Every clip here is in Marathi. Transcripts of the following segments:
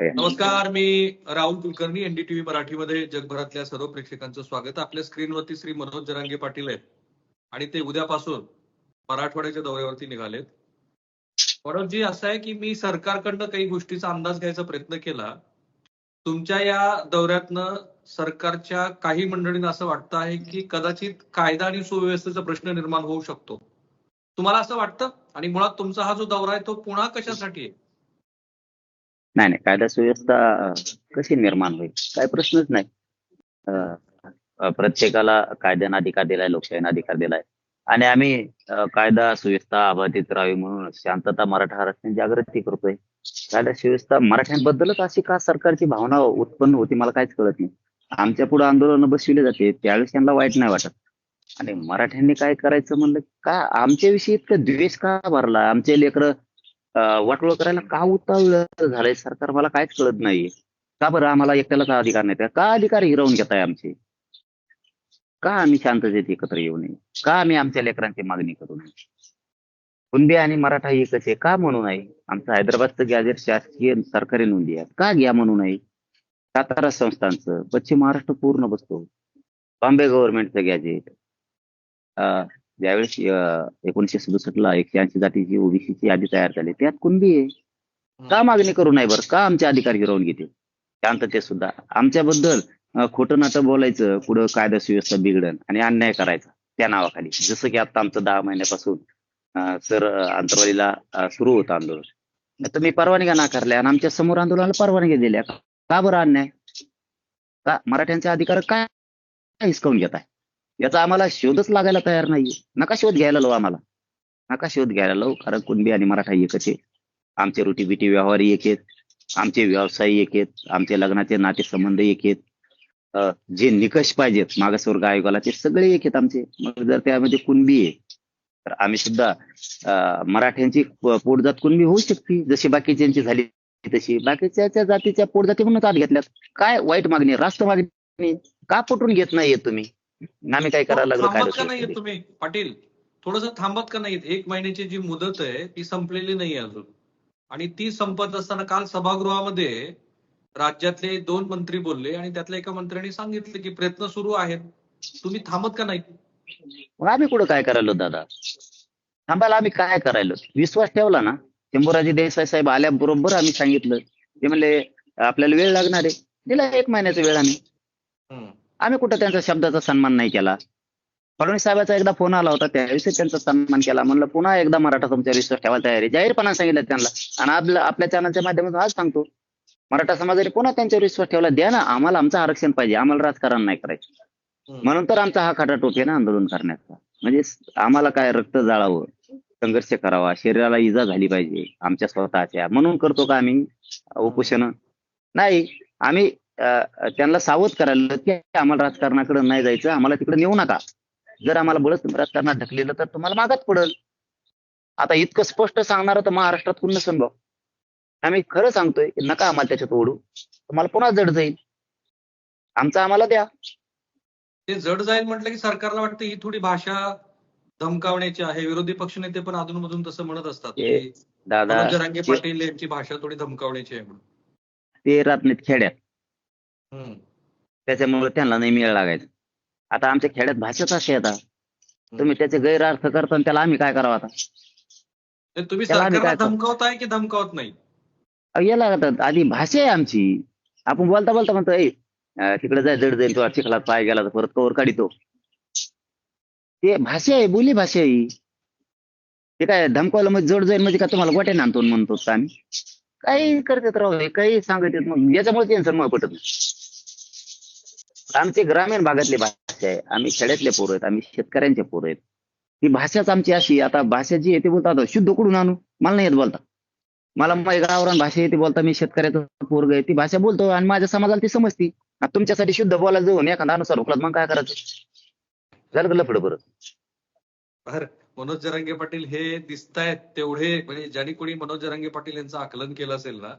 नमस्कार मी राहुल कुलकर्णी एनडीटीव्ही मराठीमध्ये जगभरातल्या सर्व प्रेक्षकांचं स्वागत. आपल्या स्क्रीनवरती श्री मनोज जरांगे पाटील आहेत. आणि ते उद्यापासून मराठवाड्याच्या दौऱ्यावरती निघालेत. मनोजी असं आहे की मी सरकारकडनं काही गोष्टीचा अंदाज घ्यायचा प्रयत्न केला. तुमच्या या दौऱ्यातनं सरकारच्या काही मंडळींना असं वाटतं आहे की कदाचित कायदा आणि सुव्यवस्थेचा प्रश्न निर्माण होऊ शकतो. तुम्हाला असं वाटतं? आणि मुळात तुमचा हा जो दौरा आहे तो पुन्हा कशासाठी आहे? नाही नाही. कायदा सुव्यवस्था कशी निर्माण होईल? काय प्रश्नच नाही. अं, प्रत्येकाला कायद्यानं अधिकार दिलाय लोकशाहीनं अधिकार दिलाय. आणि आम्ही अं, कायदा सुव्यवस्था अबाधित राहावी म्हणून शांतता मराठा आरक्षण जागृती करतोय. कायदा सुव्यवस्था मराठ्यांबद्दलच अशी का सरकारची भावना उत्पन्न होती मला काहीच कळत नाही. आमच्या पुढे आंदोलन बसविले जाते त्यावेळेस त्यांना वाईट नाही वाटत. आणि मराठ्यांनी काय करायचं म्हणलं? का आमच्याविषयी इतकं द्वेष का भरला? आमचे लेकरं वाटोळ करायला का उतावळ झालंय सरकार? मला काहीच कळत नाही का बरं आम्हाला एकट्याला का अधिकार नाही? का अधिकार हिरवून घेताय आमचे? का आम्ही शांततेत एकत्र येऊ नये? का आम्ही आमच्या लेकरांची मागणी करू नये? कुंबे आणि मराठा एकच आहे का म्हणू नये? आमचं हैदराबादचं गॅजेट शासकीय सरकारी नोंदी आहे का घ्या म्हणू नये? सातारा संस्थांचं. पश्चिम महाराष्ट्र पूर्ण बसतो. बॉम्बे गव्हर्नमेंटचं गॅजेट अं, ज्यावेळेस एकोणीशे सदुसष्टला एकशे ऐंशी जातीची ओबीसीची यादी तयार झाली त्यात कुणबी आहे? का मागणी करू नये बरं? का आमचे अधिकार हिरावून घेते शांतते सुद्धा. आमच्याबद्दल खोटं नाटं बोलायचं पुढं कायदा सुव्यवस्था बिघडन आणि अन्याय करायचा त्या नावाखाली. जसं की आता आमचं दहा महिन्यापासून सर अंतरवालीला अं, सुरू होतं आंदोलन. तर मी परवानग्या नाकारल्या आणि आमच्यासमोर आंदोलनाला परवानग्या दिल्या. का बरं अन्याय? का मराठ्यांचे अधिकार काय हिसकावून घेत आहे याचा आम्हाला शोधच लागायला तयार नाही नका शोध घ्यायला लो आम्हाला. नका शोध घ्यायला लो कारण कुणबी आणि मराठा एकच आहे. आमचे रोटीबिटी व्यवहार एक आहेत. आमचे व्यवसाय एक आहेत. आमचे लग्नाचे नातेसंबंध एक आहेत. जे निकष पाहिजेत मागासवर्ग आयोगाला ते सगळे एक आहेत आमचे. मग जर त्यामध्ये कुणबी आहे तर आम्ही सुद्धा मराठ्यांची पोटजात कुणबी होऊ शकते. जशी बाकीच्यांची झाली तशी. बाकीच्या जातीच्या पोटजाती म्हणून आत घेतल्यात. काय वाईट मागणी राष्ट्र मागणी का पटून घेत नाहीये तुम्ही? आम्ही काय करायला लागलो थांबत का कायदा नाहीये सुव्यवस्थेत? तुम्ही? पाटील थोडस थांबत का नाहीत एक महिन्याची जी मुदत आहे ती संपलेली नाही अजून. आणि ती संपत असताना काल सभागृहामध्ये राज्यातले दोन मंत्री बोलले आणि त्यातल्या एका मंत्र्यांनी सांगितलं की प्रयत्न सुरू आहेत. तुम्ही थांबत का नाही मग आम्ही कुठं काय करायलो दादा? थांबायला आम्ही काय करायलो? विश्वास ठेवला ना? शंभूराजी देसाई साहेब आल्याबरोबर आम्ही सांगितलं. ते म्हणले आपल्याला वेळ लागणार आहे. दिला एक महिन्याचा वेळ आम्ही. आम्ही कुठं त्यांच्या शब्दाचा सन्मान नाही केला. फडणवीस साहेबाचा एकदा फोन आला होता त्यावेळेस त्यांचा सन्मान केला. म्हणलं पुन्हा एकदा मराठा तुमच्या विश्वास ठेवायला तयार. जाहीरपणा सांगितलं त्यांना. आणि आपल्या आपल्या चॅनलच्या माध्यमातून आज सांगतो मराठा समाजाने पुन्हा त्यांच्यावर विश्वास ठेवला. द्या ना आम्हाला आमचं आरक्षण पाहिजे. आम्हाला राजकारण नाही करायचं. म्हणून तर आमचा हा खटाटोप आहे ना आंदोलन करण्याचा. म्हणजे आम्हाला काय रक्त जाळावं संघर्ष करावा शरीराला इजा झाली पाहिजे आमच्या स्वतःच्या. म्हणून करतो का आम्ही? उपोषण? नाही. आम्ही त्यांना सावध करायला की आम्हाला राजकारणाकडे नाही जायचं आम्हाला तिकडे नेऊ नका. जर आम्हाला बळच राजकारणात ढकलेलं तर तुम्हाला मागात पडल. आता इतकं स्पष्ट सांगणार तर महाराष्ट्रात नसन भाऊ आम्ही खरं सांगतोय की नका आम्हाला त्याच्यात ओढू. तुम्हाला पुन्हा जड जाईल. आमचं आम्हाला द्या. ते जड जाईल म्हटलं की सरकारला वाटतं ही थोडी भाषा धमकावण्याची आहे. विरोधी पक्षनेते पण अधूनमधून तसं म्हणत असतात दादा जरांगे पाटील यांची भाषा थोडी धमकावण्याची आहे म्हणून. ते नाहीत खेड्यात. त्याच्यामुळे त्यांना नाही मिळ लागायचं. आता आमच्या खेड्यात भाषाच अशी आता. तुम्ही त्याचे गैरअर्थ करता आणि त्याला आम्ही काय करावं आता? तुम्ही? धमकावताय की धमकावत नाही? याला आधी भाषा आहे आमची. आपण बोलता बोलता म्हणतो ए तिकडे जाय जड जाईल तो चिखलात पाय गेला तर परत कवर काढितो. ते भाषा आहे बोली भाषा आहे. ते काय धमकावलं म्हणजे जड जाईल म्हणजे का तुम्हाला गोट्या आणतो म्हणतो आम्ही. काही करतात राव हे काही सांगत येत मग याच्यामुळे टेन्शन मग पटत नाही. आमचे ग्रामीण भागातली भाषा आहे. आम्ही खेड्यातले पोरं आहेत आम्ही शेतकऱ्यांचे पोरं आहेत. ती भाषाच आमची अशी आता भाषा जी आहे ती बोलतात शुद्ध कुठून आणू? मला नाही येत बोलता. मला माझ्या गावरान भाषा येते बोलता मी शेतकऱ्याचं पोरग आहे. ती भाषा बोलतो आणि माझ्या समाजाला ती समजती. आता तुमच्यासाठी शुद्ध बोलायला जाऊन एखादा अनुसार उकलात मग काय करायचं? झालं का लफडं बरं बर. मनोज जरांगे पाटील हे दिसतायत तेवढे. म्हणजे ज्यांनी कोणी मनोज जरांगे पाटील यांचं आकलन केलं असेल ना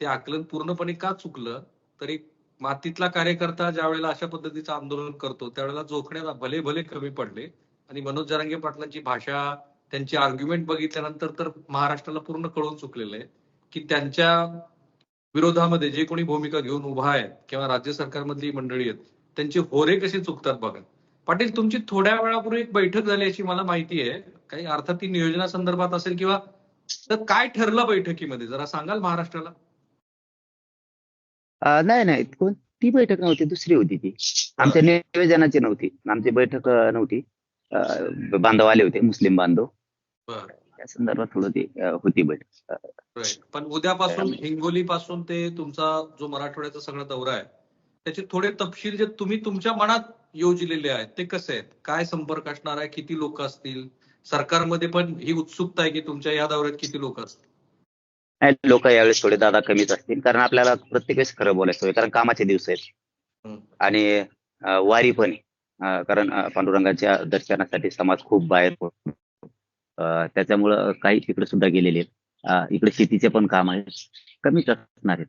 ते आकलन पूर्णपणे का चुकलं? तरी मातीतला कार्यकर्ता ज्या वेळेला अशा पद्धतीचं आंदोलन करतो त्यावेळेला जोखण्याला भले भले कमी पडले. आणि मनोज जरांगे पाटलांची भाषा त्यांची आर्ग्युमेंट बघितल्यानंतर तर महाराष्ट्राला पूर्ण कळून चुकलेलं आहे की त्यांच्या विरोधामध्ये जे कोणी भूमिका घेऊन उभा आहेत किंवा राज्य सरकारमधली मंडळी आहेत त्यांचे होरे कसे चुकतात बघा. पाटील तुमची थोड्या वेळापूर्वी एक बैठक झाली अशी मला माहिती आहे. काही अर्थात ती नियोजना संदर्भात असेल किंवा तर काय ठरलं बैठकीमध्ये? जरा सांगाल महाराष्ट्राला? नाही नाही. कोण? ती बैठक नव्हती. दुसरी होती ती. आमच्या नियोजनाची नव्हती. आमची बैठक नव्हती. बांधव आले होते मुस्लिम बांधव. बरं. त्या संदर्भात थोडं ती होती बैठक. पण उद्यापासून हिंगोली पासून ते तुमचा जो मराठवाड्याचा सगळा दौरा आहे त्याचे थोडे तपशील जे तुम्ही तुमच्या मनात योजलेले आहेत ते कसे आहेत? काय संपर्क असणार आहे? किती लोक असतील? सरकारमध्ये पण ही उत्सुकता आहे की तुमच्या या दौऱ्यात किती लोक असतील? लोक यावेळेस थोडे दादा कमीच असतील. कारण आपल्याला प्रत्येक वेळेस खरं बोलायचं कारण कामाचे दिवस आहेत. आणि वारी पण कारण पांडुरंगाच्या दर्शनासाठी समाज खूप बाहेर त्याच्यामुळं काही तिकडे सुद्धा गेलेले आहेत. इकडे शेतीचे पण काम आहे कमीच असणार आहेत.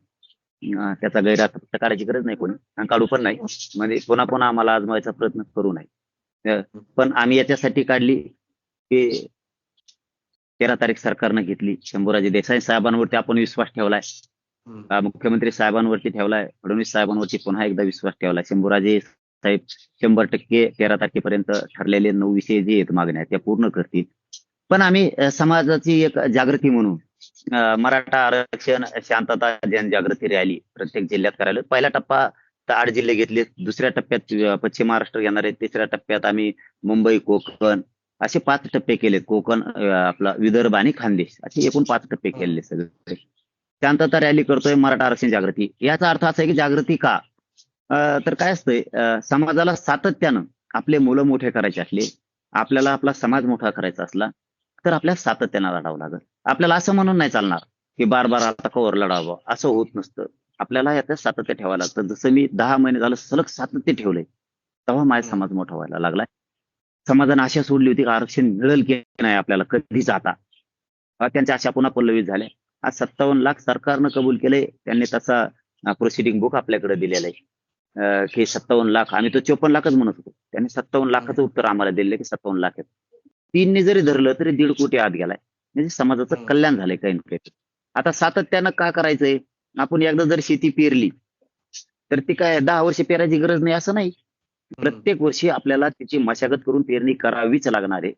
त्याचा गैरअर्थ काढायची गरज नाही कोणी. आणि काढू पण नाही. म्हणजे पुन्हा पुन्हा आम्हाला आजमावायचा प्रयत्न करू नये. पण आम्ही याच्यासाठी काढली की तेरा तारीख सरकारनं घेतली. शंभूराजे देसाई साहेबांवरती आपण विश्वास ठेवलाय. मुख्यमंत्री साहेबांवरती ठेवलाय. फडणवीस साहेबांवरती पुन्हा एकदा विश्वास ठेवलाय. शंभूराजे साहेब शंभर टक्के तेरा तारखेपर्यंत ठरलेले नऊ विषय जे आहेत मागण्या त्या पूर्ण करतील. पण आम्ही समाजाची एक जागृती म्हणून मराठा आरक्षण शांतता जनजागृती रॅली प्रत्येक जिल्ह्यात करायला पहिला टप्पा तर आठ जिल्हे घेतले. दुसऱ्या टप्प्यात पश्चिम महाराष्ट्र घेणार आहे तिसऱ्या टप्प्यात आम्ही मुंबई कोकण असे पाच टप्पे केलेत कोकण आपला विदर्भ आणि खानदेश. असे एकूण पाच टप्पे केलेले सगळे. शांतता रॅली करतोय मराठा आरक्षण जागृती. याचा अर्थ असा आहे की जागृती का? तर काय असतंय? समाजाला सातत्यानं आपले मुलं मोठे करायचे असले आपल्याला आपला समाज मोठा करायचा असला तर आपल्याला सातत्यानं लढावं लागेल. आपल्याला असं म्हणून नाही चालणार की बार बार आता कवर लढावं. असं होत नसतं. आपल्याला यात सातत्य ठेवावं लागतं. जसं मी दहा महिने झालं सलग सातत्य ठेवलंय. तेव्हा माझा समाज मोठा व्हायला लागलाय. समाजाने आशा सोडली होती की आरक्षण मिळेल की नाही आपल्याला कधीच आता? त्यांच्या आशा पुन्हा पल्लवित झाल्या. आज सत्तावन्न लाख सरकारनं कबूल केले त्यांनी तसा प्रोसिडिंग बुक आपल्याकडे दिलेला आहे. की सत्तावन्न लाख आम्ही तो चोपन्न लाखच म्हणत होतो. त्यांनी सत्तावन्न लाखाचं उत्तर आम्हाला दिलेलं की सत्तावन्न लाख आहेत. तीनने जरी धरलं तरी दीड कोटी आत गेलाय. म्हणजे समाजाचं कल्याण झालंय काही ना काही. आता सातत्यानं का करायचंय? आपण एकदा जर शेती पेरली तर ती काय दहा वर्ष पेरायची गरज नाही असं नाही? प्रत्येक वर्षी आपल्याला त्याची मशागत करून पेरणी करावीच लागणार आहे.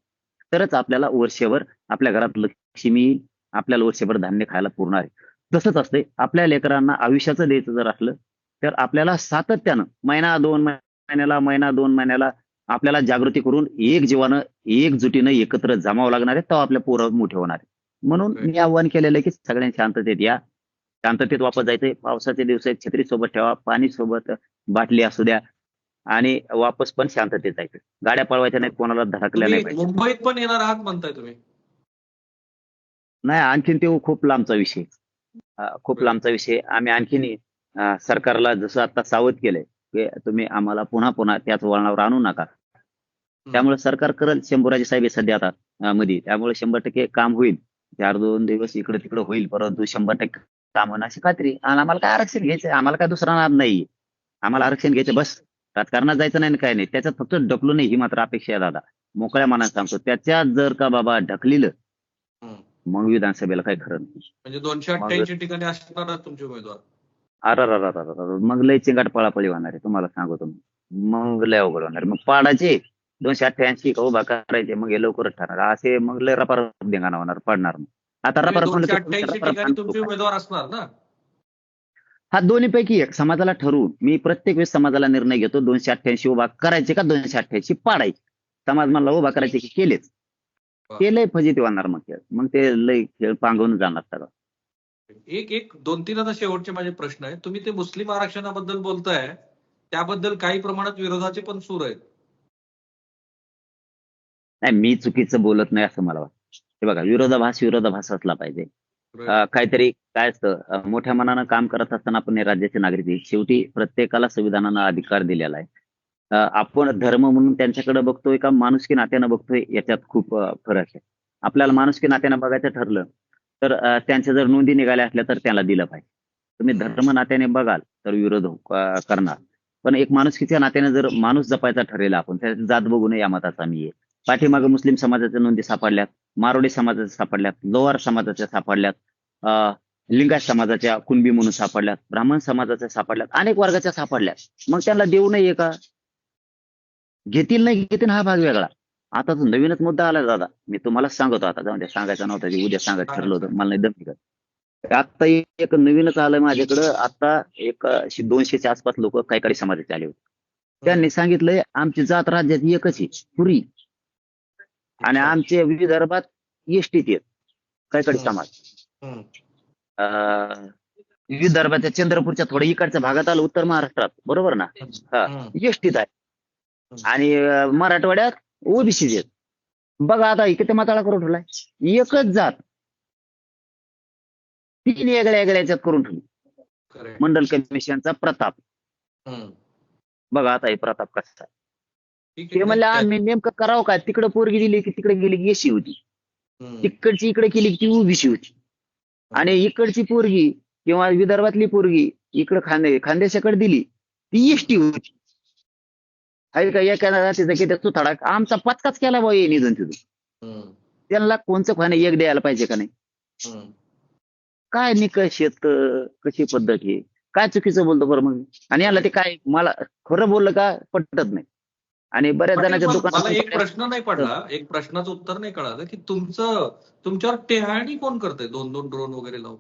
तरच आपल्याला वर्षभर आपल्या घरात लक्ष्मी आपल्याला वर्षभर धान्य खायला पुरणार आहे. तसंच असतंय आपल्या लेकरांना आयुष्याचं द्यायचं जर असलं तर आपल्याला सातत्यानं महिना दोन महिन्याला महिना दोन महिन्याला आपल्याला जागृती करून एक जीवानं एकजुटीनं एकत्र जमावं लागणार आहे तेव्हा आपल्या पोरं मोठे होणार आहे म्हणून मी आव्हान केलेलं आहे की सगळ्यांनी शांततेत या. शांततेत वापस जायचंय. पावसाचे दिवस आहेत छत्री सोबत ठेवा पाणी सोबत बाटली असू द्या आणि वापस पण शांततेत जायचं. गाड्या पळवायच्या नाहीत कोणाला धडकल्या नाही मुंबईत पण येणार आहात म्हणताय तुम्ही. नाही आणखीन ते खूप लांबचा विषय. खूप. लांबचा विषय. आम्ही आणखीन सरकारला जसं आता सावध केलंय की तुम्ही आम्हाला पुन्हा पुन्हा त्याच वळणावर आणू नका. त्यामुळे सरकार करेल. शंभूराजे साहेब सध्या आता मध्ये. त्यामुळे शंभर टक्के काम होईल. चार दोन दिवस इकडे तिकडे होईल परंतु शंभर टक्के काम होणं अशी खात्री आणि आम्हाला काय आरक्षण घ्यायचंय? आम्हाला काय दुसरा नाद नाही आम्हाला आरक्षण घ्यायचं बस. राजकारणात जायचं नाही काय नाही. त्याच्यात फक्त ढकलू नये ही मात्र अपेक्षा आहे दादा. मोकळ्या मनात सांगतो. त्याच्यात जर का बाबा ढकलिलं. मग विधानसभेला काही खरं नाही. म्हणजे दोनशे अठ्ठ्याऐंशी ठिकाणी असणार आहात तुमचे उमेदवार. अर मग लय चिंगाट पळापळी होणार आहे तुम्हाला सांगतो मी. मग लय अवघड होणार मग पाडायचे दोनशे अठ्ठ्याऐंशी का उभा करायचे मग हे लवकरच ठरणार. असे मग लय रपार धिंगाणा होणार पडणार मग आता म्हणजे दोनशे म्हणलं अठ्ठ्याऐंशी तर ठिकाणी तुमचे रपार उमेदवार असणार ना? हा दोन्ही पैकी एक. समाजाला ठरवून मी प्रत्येक वेळेस समाजाला निर्णय घेतो. दोनशे अठ्ठ्याऐंशी उभा करायचे का दोनशे अठ्ठ्याऐंशी पाडायचे? समाज मला उभा करायचे की केलेच. ते लय फजित होणार मग खेळ मग ते लय खेळ पांगवून जाणार सगळं. एक एक दोन तीन आता शेवटचे माझे प्रश्न आहेत. तुम्ही ते मुस्लिम आरक्षणाबद्दल बोलताय. त्याबद्दल काही प्रमाणात विरोधाचे पण सूर आहेत. नाही मी चुकीचं बोलत नाही असं मला वाटतं. हे बघा विरोधाभास विरोधाभास असला पाहिजे. अं, काहीतरी काय असतं मोठ्या मनानं काम करत असताना आपण हे राज्याचे नागरिक आहे. शेवटी प्रत्येकाला संविधानानं अधिकार दिलेला आहे. अं, आपण धर्म म्हणून त्यांच्याकडे बघतोय का माणुसकी नात्यानं बघतोय याच्यात खूप अं, फरक आहे. आपल्याला माणुसकी नात्यानं बघायचं ठरलं तर अं, त्यांच्या जर नोंदी निघाल्या असल्या तर त्याला दिलं पाहिजे. तुम्ही. धर्म नात्याने बघाल तर विरोध हो- अं, करणार. पण एक माणुसकीच्या नात्याने जर माणूस जपायचा ठरेल आपण त्याची जात बघू नये या मताचा मी आहे. पाठीमागे मुस्लिम समाजाच्या नोंदी सापडल्यात. मारोडी समाजाच्या सापडल्यात लोहार समाजाच्या सापडल्यात अं, लिंगायत समाजाच्या कुणबी म्हणून सापडल्यात ब्राह्मण समाजाच्या सापडल्यात अनेक वर्गाच्या सापडल्यात. मग त्यांना देऊ नये का? घेतील नाही घेतील हा भाग वेगळा. आता तो नवीनच मुद्दा आला दादा. मी तुम्हाला सांगतो आता जाऊन सांगायचं नव्हतं उद्या सांगायचं ठरलं होतं मला नाही दम आता एक नवीनच आलं माझ्याकडं आता एक अशे दोनशेच्या आसपास लोक काही काही समाजाचे आले होते. त्यांनी सांगितलंय आमची जात राज्यात एकच आहे पुरी. आणि आमचे विदर्भात एसटीत आहेत कैकाडी. समाज. विदर्भाच्या चंद्रपूरच्या थोड्या इकडच्या भागात आलं उत्तर महाराष्ट्रात बरोबर ना? हा. एसटीत आहे. आणि मराठवाड्यात ओबीसी आहेत बघा आता किती माताळा करून ठेवलाय? एकच जात. तीन वेगळ्या वेगळ्या याच्यात करून ठेवली. मंडल कमिशनचा प्रताप. बघा आता हे प्रताप कसा आहे. ते. म्हणले आम्ही नेमकं करावं काय? तिकडे पोरगी दिली की तिकडे गेली की एसी होती. तिकडची इकडे केली की ती ओबीसी होती. आणि इकडची पोरगी किंवा विदर्भातली पोरगी इकडे खांदे खानदेशाकडे दिली ती एसटी होती. आहे का एका सुथाडा आमचा पत्काच केला बा ये निधन तिथून. त्यांना कोणचं खाणे एक द्यायला पाहिजे का नाही. काय निकष येत कशी पद्धत आहे? काय चुकीचं बोलतो बरं मग? आणि याला ते काय मला खरं बोललं का पटत नाही. आणि बऱ्याच जणांच्या मला एक दुकानात प्रश्न नाही पडला. एक प्रश्नाचं उत्तर नाही कळालं की तुमचं तुमच्यावर टेहाळणी कोण करतंय? दोन दोन ड्रोन वगैरे लावून.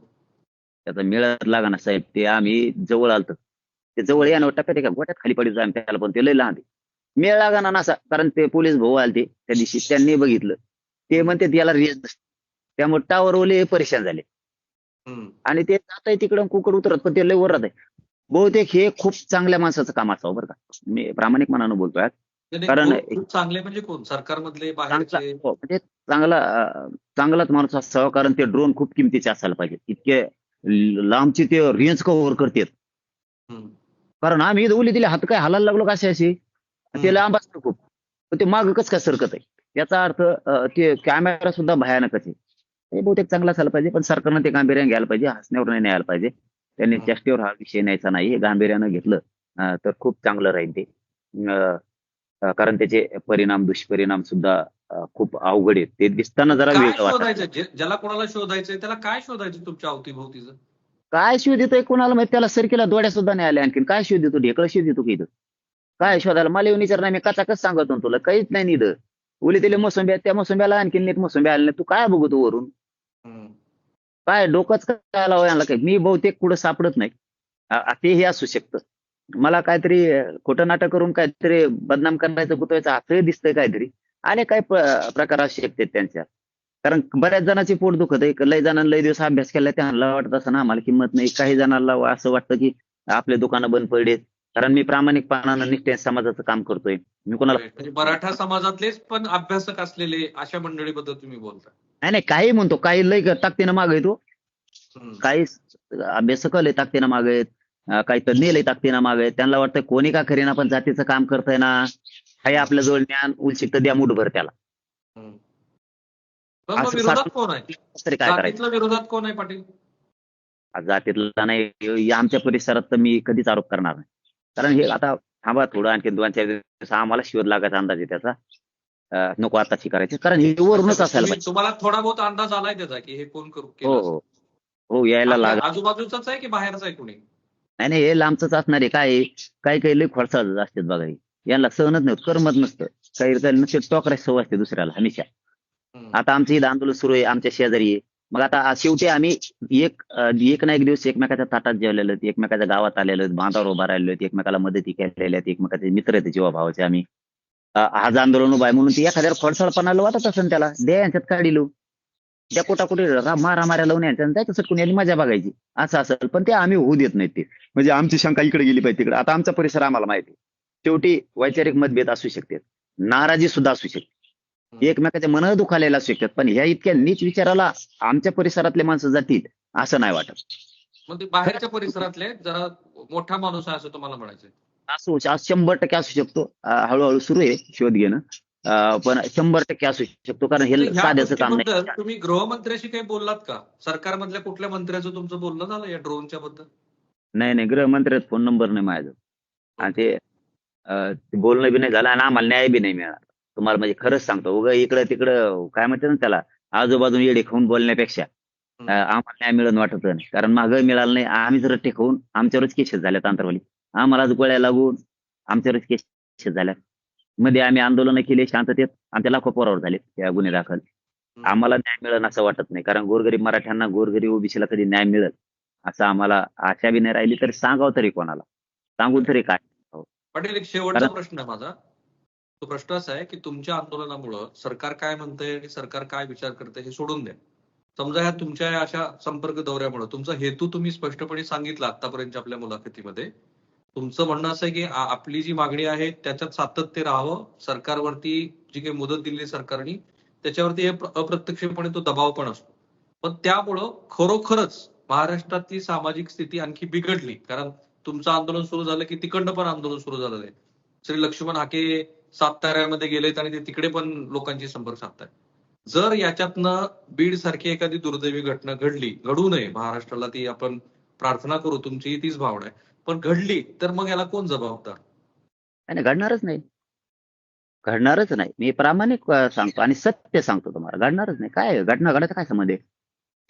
त्याचा मिळत लागा ना साहेब. ते आम्ही जवळ आलत. ते जवळ यानं टप्प्यात का गोट्यात खाली पडीत आम्ही त्याला पण ते लय लहान. मेळ लागा ना नसा कारण ते पोलीस भाऊ आलते त्या दिवशी. त्यांनी बघितलं. ते म्हणते याला रेंज नसते. त्यामुळे टावर ओले परेशान झाले. आणि ते जात आहे तिकडं कुकड उतरत पण ते लय वर राहत आहे बहुतेक हे खूप चांगल्या माणसाचं काम असावं बरं का. मी प्रामाणिक मनानं बोलतोय. कारण- चांगले म्हणजे कोण? सरकारमधले हो, म्हणजे चांगला चांगलाच माणूस असावा कारण ते ड्रोन खूप किमतीचे असायला पाहिजे इतके लांबची ते रेंज कव्हर करतात. कारण आम्ही उली दिले हात काय हालायला लागलो कसे असे ते लांब असतं खूप. पण ते माग कस काय सरकत आहे? याचा अर्थ ते कॅमेरा सुद्धा भयानकच आहे हे बहुतेक चांगला असायला पाहिजे पण सरकारनं ते गांभीर्याने घ्यायला पाहिजे हसण्यावर नाही न्यायला पाहिजे. त्यांनी. चेष्टेवर हा विषय न्यायचा नाही गांभीर्यानं घेतलं. तर खूप चांगलं राहील ते. कारण त्याचे परिणाम दुष्परिणाम सुद्धा खूप अवघड आहेत. ते दिसताना जरा वेगळं ज्याला कोणाला शोधायचंय त्याला काय शोधायचं तुमच्या अवतीभोवतीचं? काय शिव देतोय कोणाला माहीत? त्याला सरकीला दोड्या सुद्धा नाही आल्या आणखीन. काय शिव देतो ढेकळ शिव देतो की इथं? काय शोधायला? मला येऊन विचार नाही मी कचाकच सांगतो ना तुला? काहीच नाही निध उली दिले मोसंब्या त्या मोसंब्याला आणखीन नीट मोसंब्या आले नाही तू काय बघतो वरून. काय डोकंच काय लावा यांना काय मी बहुतेक कुठं सापडत नाही. ते हे असू शकतं. मला काहीतरी खोटं नाटक करून काहीतरी बदनाम करायचं गुतवायचं असं दिसतंय काहीतरी. आणि काय प- प्रकार असू शकते त्यांच्या कारण बऱ्याच जणांची पोट दुखत आहे. लय जणांना लय दिवस अभ्यास केला त्यांना वाटत असं ना आम्हाला किंमत नाही. काही जणांना असं वाटतं की आपले दुकानं बंद पडलेत कारण मी प्रामाणिकपणानं निष्ठे समाजाचं काम करतोय. मी कोणाला मराठा समाजातलेच पण अभ्यासक असलेले अशा मंडळीबद्दल तुम्ही बोलता नाही नाही काही म्हणतो. काही लय ताकदीनं माग येतो. काही अभ्यासक लय ताकदीनं माग आहेत. काही तज्ञ लय ताकदीनं माग त्यांना वाटतं कोणी का करीना पण जातीचं काम करतंय ना? काही आपल्या जवळ ज्ञान उलशिक्त द्या मुठभर त्याला. विरोधात कोण आहे? पाटील? जातीतला नाही आमच्या परिसरात तर मी कधीच आरोप करणार नाही. कारण हे आता थांबा थोडं आणखी दोन चार दिवस आम्हाला शोध लागायचा अंदाज आहे त्याचा. नको आताची करायची. कारण हे वरूनच असायला पाहिजे. तुम्हाला थोडा बहुत अंदाज आलाय त्याचा की हे कोण करू हो हो. हो यायला आपल्या लाग आजूबाजूचाच आहे की बाहेरचा आहे कुणी? नाही हे लांबच असणार आहे? काय काही काही लई खोडसाळ असतात बघा हे. यांना सहनच नाही होत, करमत नसतं. काही काही नुसते टोकराची सवय असते दुसऱ्याला हमेशा. आता आमचं इथं आंदोलन सुरू आहे आमच्या शेजारी आहे. मग आता शेवटी आम्ही एक एक ना एक दिवस एकमेकाच्या ताटात जेवलेलो एकमेकाच्या गावात आलेलो बांधावर उभा राहिलो एकमेकाला मदती केलेल्या आहेत एकमेकाचे मित्र आहेत जीवाभावाचे आम्ही. आज आंदोलन उभा आहे म्हणून ती एखाद्या खोडसाळपणाला वाटत असेल त्याला. द्या यांच्यात काढिलो. त्या कोटा कुठे मारा माऱ्या लावून यांच्या त्याच्या सटकून यांनी मजा बघायची. असं असेल पण ते आम्ही होऊ देत नाहीत ते. म्हणजे आमची शंका इकडे गेली पाहिजे तिकडे. आता आमचा परिसर आम्हाला माहिती. शेवटी वैचारिक मतभेद असू शकतात. नाराजी सुद्धा असू शकते. एकमेकाच्या मन दुखालेला असू शकतात. पण ह्या इतक्या नीच विचाराला आमच्या परिसरातले माणसं जातील असं नाही वाटत. ते बाहेरच्या परिसरातले जरा मोठा माणूस आहे असं तुम्हाला म्हणायचं असू आज शंभर टक्के असू शकतो. हळूहळू सुरू आहे शोध घेणं. पण शंभर टक्के असू शकतो कारण हे साध्याचं काम नाही. तुम्ही गृहमंत्र्याशी काही बोललात का? सरकारमधल्या कुठल्या मंत्र्याचं तुमचं बोलणं झालं या ड्रोनच्या बद्दल? नाही नाही गृहमंत्र्यात फोन नंबर नाही माझा आणि ते बोलणं बी नाही झालं आणि आम्हाला न्याय बी नाही मिळाला. तुम्हाला म्हणजे खरंच सांगतो उगा इकडं तिकडं काय म्हणतात ना त्याला आजूबाजून येडे खाऊन बोलण्यापेक्षा आम्हाला न्याय मिळून वाटत नाही. कारण मागं मिळालं नाही आम्हीच रट्टे खाऊन आमच्यावरच केसेस झाल्यात आंतरवाली आम्हालाच गोळ्या लागून आमच्यावरच केसेस झाल्या मध्ये आम्ही आंदोलनं केली शांततेत आमच्या लाखो पोरावर झाले त्या गुन्हे दाखल. आम्हाला न्याय मिळेल असं वाटत नाही कारण गोरगरीब मराठ्यांना गोरगरीब ओबीसीला कधी न्याय मिळेल असं आम्हाला आशा बी नाही राहिली तरी सांगावं तरी कोणाला. सांगून तरी काय? पाटील एक शेवटचा प्रश्न आहे माझा. तो प्रश्न असा आहे की तुमच्या आंदोलनामुळं सरकार काय म्हणतंय आणि सरकार काय विचार करतंय हे सोडून द्या. समजा ह्या तुमच्या अशा संपर्क दौऱ्यामुळे तुमचा हेतू तुम्ही स्पष्टपणे सांगितला आतापर्यंतच्या आपल्या मुलाखतीमध्ये तुमचं म्हणणं असं आहे की आपली जी मागणी आहे त्याच्यात सातत्य राहावं. सरकारवरती जी काही मुदत दिली सरकारने त्याच्यावरती अप्रत्यक्षपणे तो दबाव पण असतो. पण त्यामुळं खरोखरच महाराष्ट्रातली सामाजिक स्थिती आणखी बिघडली. कारण तुमचं आंदोलन सुरू झालं की तिकडनं पण आंदोलन सुरू झालं आहे श्री लक्ष्मण हाके सातताऱ्यामध्ये गेलेत आणि ते तिकडे पण लोकांशी संपर्क साधतायत. जर याच्यातनं बीड सारखी एखादी दुर्दैवी घटना घडली घडू नये. महाराष्ट्राला ती आपण प्रार्थना करू तुमची तीच भावना आहे. पण घडली तर मग याला कोण जबाबदार? नाही घडणारच नाही. घडणारच नाही. मी प्रामाणिक सांगतो आणि सत्य सांगतो तुम्हाला. घडणारच नाही. काय घटना घडत काय संबंध आहे?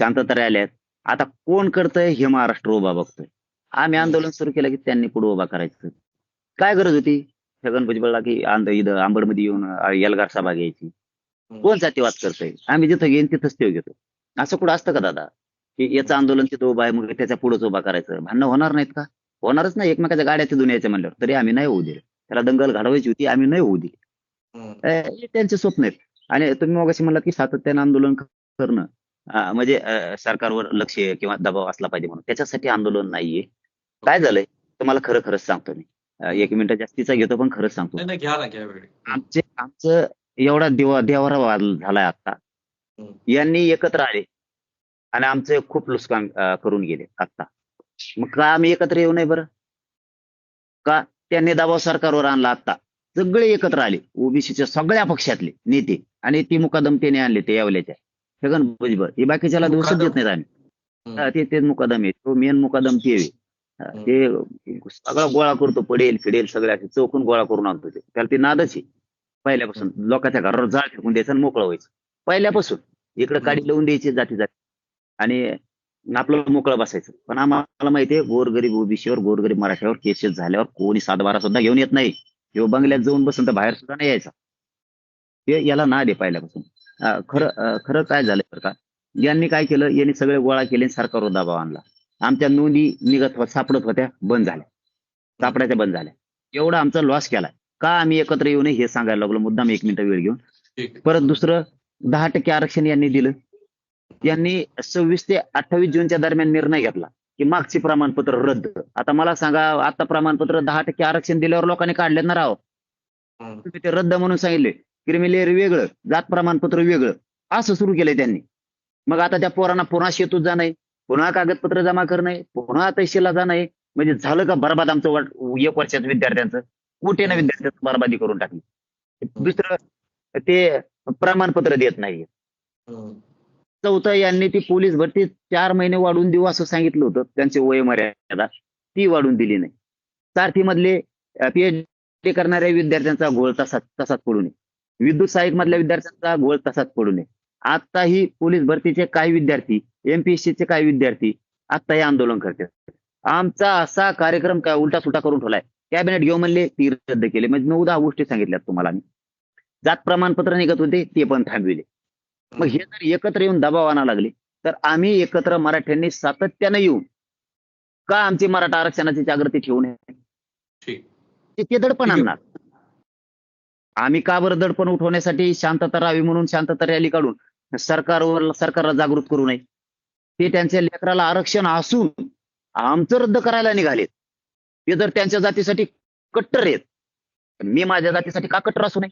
शांतता राहिल्यात आता कोण करतंय हे महाराष्ट्र उभा बघतोय. आम्ही आंदोलन सुरू केलं की त्यांनी पुढे उभा करायचं. काय गरज होती? छगन भुजबळला की आंद इथं आंबडमध्ये येऊन यलगार सभा घ्यायची. कोण जातीवाद करतोय? आम्ही जिथं घेईन तिथंच ते घेतो. असं कुठं असतं का दादा? की याचं आंदोलन तिथं उभा आहे मग त्याच्या पुढेच उभा करायचं. भांडणं होणार नाहीत का? होणारच नाही. एकमेकाच्या गाड्या तिथून यायचं म्हणल्यावर. तरी आम्ही नाही होऊ दिले. त्याला दंगल घडवायची होती आम्ही नाही होऊ दिली. हे त्यांचे स्वप्न आहेत. आणि तुम्ही मग म्हणलात की सातत्यानं आंदोलन करणं म्हणजे सरकारवर लक्ष किंवा दबाव असला पाहिजे म्हणून. त्याच्यासाठी आंदोलन नाहीये. काय झालंय? तुम्हाला खरं खरंच सांगतो मी. एक मिनिट जास्तीचा घेतो पण खरंच सांगतो. आमचे आमचं एवढा देवा देवारा वाद झालाय आता. यांनी एकत्र आले. आणि आमचे खूप नुकसान करून गेले आता मग का आम्ही एकत्र येऊ नये बरं? का त्यांनी दबाव सरकारवर आणला आता सगळे एकत्र आले ओबीसीच्या सगळ्या पक्षातले नेते आणि ती मुकादम त्याने आणले ते यावल्याच्या. छगन भुजबळ हे बाकीच्याला दोषच देत नाहीत आम्ही. ते तेच मुकादम आहे तो मेन मुकादम ते ते सगळा गोळा करतो पडेल फिडेल सगळ्या चौकून गोळा करून आणतो ते. त्याला ते नादच आहे. पहिल्यापासून लोकांच्या घरावर जाळ फेकून द्यायचं आणि मोकळं व्हायचं. पहिल्यापासून इकडे काडी लावून द्यायची जाती जाती आणि आपलं मोकळं बसायचं. पण आम्हाला माहितीये गोरगरीब ओबीसीवर गोरगरीब मराठ्यावर केसेस झाल्यावर कोणी सातबारा सुद्धा घेऊन येत नाही. किंवा बंगल्यात जाऊन बसून तर बाहेर सुद्धा नाही यायचा. हे याला नाद आहे पहिल्यापासून. खरं खरं काय झालं बरं का? यांनी काय केलं? यांनी सगळे गोळा केले सरकारवर दबाव आणला. आमच्या नोंदी निघत सापडत होत्या बंद झाल्या. सापडायच्या बंद झाल्या. एवढा आमचा लॉस केलाय. का आम्ही एकत्र येऊ नये हे सांगायला लागलो? मुद्दाम एक मिनिट वेळ घेऊन. परत दुसरं दहा टक्के आरक्षण यांनी दिलं. यांनी सव्वीस ते अठ्ठावीस जूनच्या दरम्यान निर्णय घेतला की मागचे प्रमाणपत्र रद्द. आता मला सांगा आता प्रमाणपत्र दहा टक्के आरक्षण दिल्यावर लोकांनी काढले ना राव. तुम्ही ते रद्द म्हणून सांगितले. क्रिमिलेअर वेगळं जात प्रमाणपत्र वेगळं. असं सुरू केलंय त्यांनी. मग आता त्या पोरांना पुन्हा शेतूत जाणं पुन्हा कागदपत्र जमा करणं पुन्हा तहसीलला जाणं म्हणजे झालं का बरबाद आमचं एक वर्षाचं विद्यार्थ्यांचं? कुठे ना विद्यार्थ्यांचं बरबादी करून टाकली. दुसरं ते प्रमाणपत्र देत नाही. चौथं यांनी ती पोलीस भरती चार महिने वाढवून देऊ असं सांगितलं होतं. त्यांची वय मर्यादा ती वाढवून दिली नाही. सारथी मधले पीएचडी करणाऱ्या विद्यार्थ्यांचा घोळ तसाच तसाच पडू नये. विद्युत सहाय्यक मधल्या विद्यार्थ्यांचा घोळ तसाच पडू नये. आत्ताही पोलीस भरतीचे काही विद्यार्थी एमपीएससी चे काही विद्यार्थी आता हे आंदोलन करतात. आमचा असा कार्यक्रम काय उलटा सुटा करून ठेवलाय. कॅबिनेट घेऊ म्हणले ती रद्द केले. म्हणजे नऊ दहा गोष्टी सांगितल्यात तुम्हाला मी. जात प्रमाणपत्र निघत होते ते पण थांबविले. मग हे जर एकत्र येऊन दबाव आणा लागले तर आम्ही एकत्र मराठ्यांनी सातत्यानं येऊन का आमची मराठा आरक्षणाची जागृती ठेवू नये? ते- दडपण. आणणार. आम्ही का बरं दडपण उठवण्यासाठी शांतता राहावी म्हणून शांतता रॅली काढून सरकारवर सरकारला जागृत करू नये? ते त्यांच्या लेकराला आरक्षण असून आमचं रद्द करायला निघालेत. ते जर त्यांच्या जातीसाठी कट्टर आहेत मी माझ्या जातीसाठी का कट्टर असू नये?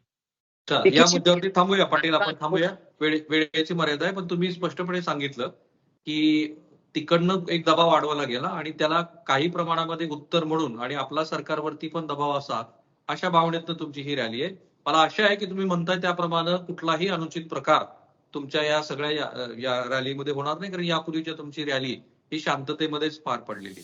या मुद्द्यावरती थांबूया. पाटील आपण थांबूया. वेळे वेळेची मर्यादा आहे पण तुम्ही स्पष्टपणे सांगितलं की तिकडनं एक दबाव वाढवला गेला आणि त्याला काही प्रमाणामध्ये उत्तर म्हणून आणि आपला सरकारवरती पण दबाव असा अशा भावनेतनं तुमची ही रॅली आहे. मला आशा आहे की तुम्ही म्हणताय त्याप्रमाणे कुठलाही अनुचित प्रकार तुमच्या या सगळ्या या- या रॅलीमध्ये होणार नाही कारण यापूर्वीच्या तुमची रॅली ही शांततेमध्येच पार पडलेली